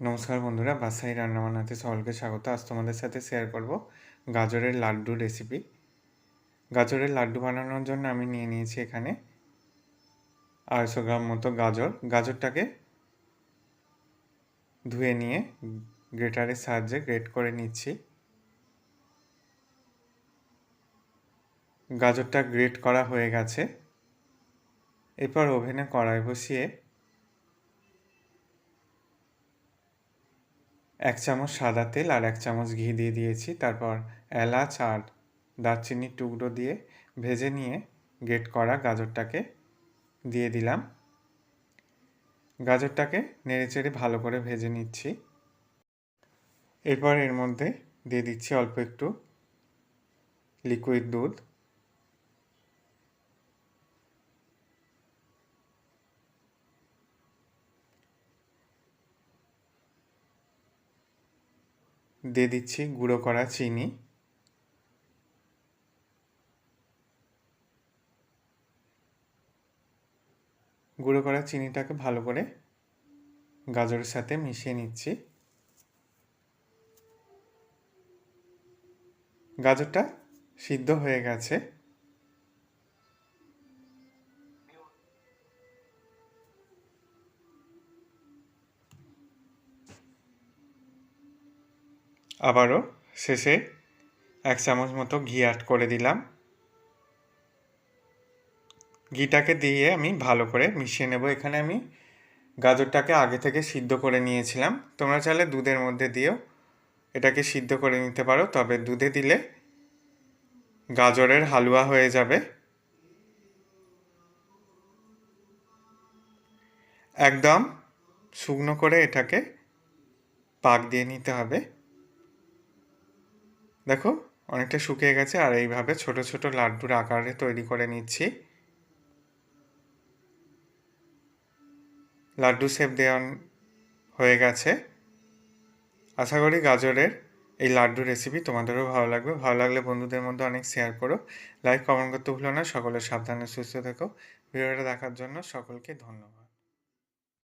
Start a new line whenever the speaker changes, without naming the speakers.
নমস্কার বন্ধুরা, বাসাই রান্না বান্নাতে সকলকে স্বাগত। আজ তোমাদের সাথে শেয়ার করব গাজরের লাড্ডু রেসিপি গাজরের লাড্ডু বানানোর জন্য আমি নিয়ে নিয়েছি এখানে আড়াইশো গ্রাম মতো গাজর। গাজরটাকে ধুয়ে নিয়ে গ্রেটারের সাহায্যে গ্রেট করে নিচ্ছি। গাজরটা গ্রেট করা হয়ে গেছে। এরপর ওভেনে কড়াই বসিয়ে এক চামচ সাদা তেল আর এক চামচ ঘি দিয়ে দিয়েছি। তারপর এলাচ আর দারচিনির টুকরো দিয়ে ভেজে নিয়ে গেট করা গাজরটাকে দিয়ে দিলাম। গাজরটাকে নেড়েচেড়ে ভালো করে ভেজে নিচ্ছি। এরপর এর মধ্যে দিয়ে দিচ্ছি অল্প একটু লিকুইড দুধ। দিয়ে দিচ্ছি গুঁড়ো করা চিনি। গুঁড়ো করা চিনিটাকে ভালো করে গাজরের সাথে মিশিয়ে নিচ্ছি। গাজরটা সিদ্ধ হয়ে গেছে। আবারও শেষে এক চামচ মতো ঘি অ্যাড করে দিলাম। ঘিটাকে দিয়ে আমি ভালো করে মিশিয়ে নেব। এখানে আমি গাজরটাকে আগে থেকে সিদ্ধ করে নিয়েছিলাম। তোমরা চাইলে দুধের মধ্যে দিয়েও এটাকে সিদ্ধ করে নিতে পারো, তবে দুধে দিলে গাজরের হালুয়া হয়ে যাবে। একদম শুকনো করে এটাকে পাক দিয়ে নিতে হবে। দেখো, অনেকটা শুকিয়ে গেছে আর এইভাবে ছোট ছোট লাড্ডুর আকারে তৈরি করে নিচ্ছি। লাড্ডু শেপ দেওয়ান হয়ে গেছে। আশা করি গাজরের এই লাড্ডু রেসিপি তোমাদেরও ভালো লাগবে। ভালো লাগলে বন্ধুদের মধ্যে অনেক শেয়ার করো। লাইক কমেন্ট করতে ভুলো না। সকলের সাবধানে সুস্থ থেকো। ভিডিওটা দেখার জন্য সকলকে ধন্যবাদ।